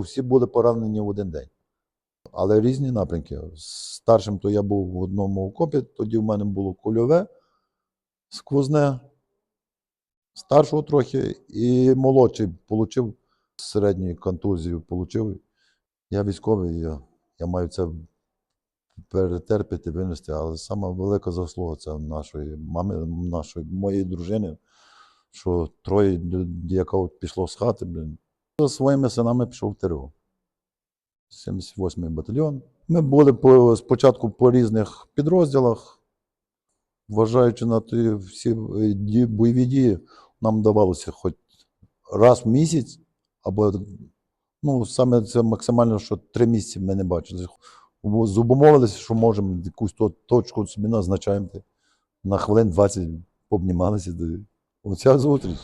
Всі були поранені в один день. Але різні напрямки. Старшим то я був в одному окопі, тоді в мене було кульове, сквозне, старшого трохи, і молодший отримав середню контузію. Получив. Я військовий, я, я маю це перетерпіти, винести, але сама велика заслуга це нашої мами, нашої, моєї дружини, що троє діяков пішло з хати, блін. За своїми синами пішов в ТРО. 78-й батальйон. Ми були по, спочатку по різних підрозділах, вважаючи на ті всі е, бойові дії, нам давалося хоч раз в місяць, або ну, саме це максимально, що три місяці ми не бачили. Бо Зубомовилися, що можемо якусь то- точку собі назначаємо. На хвилин 20 обнімалися. Оця зустріч.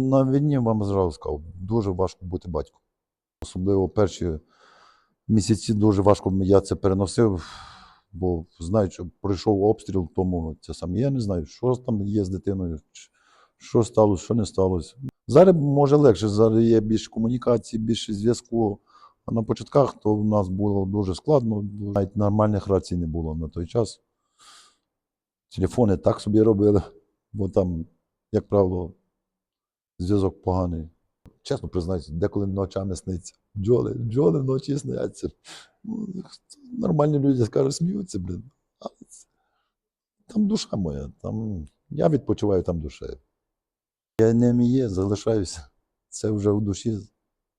На війні вам зразу сказав, дуже важко бути батьком. Особливо перші місяці дуже важко я це переносив, бо знаю, що пройшов обстріл, тому це саме. Я не знаю, що там є з дитиною, що сталося, що не сталося. Зараз може легше, зараз є більше комунікації, більше зв'язку. А на початках то в нас було дуже складно, навіть нормальних рацій не було на той час. Телефони так собі робили, бо там, як правило, зв'язок поганий. Чесно признаюся, деколи ночами сниться. Бджоли, бджоли вночі сняться. Ну, нормальні люди скажуть, сміються, блін. Але там душа моя, там, я відпочиваю там душею. Я ним і залишаюся. Це вже у душі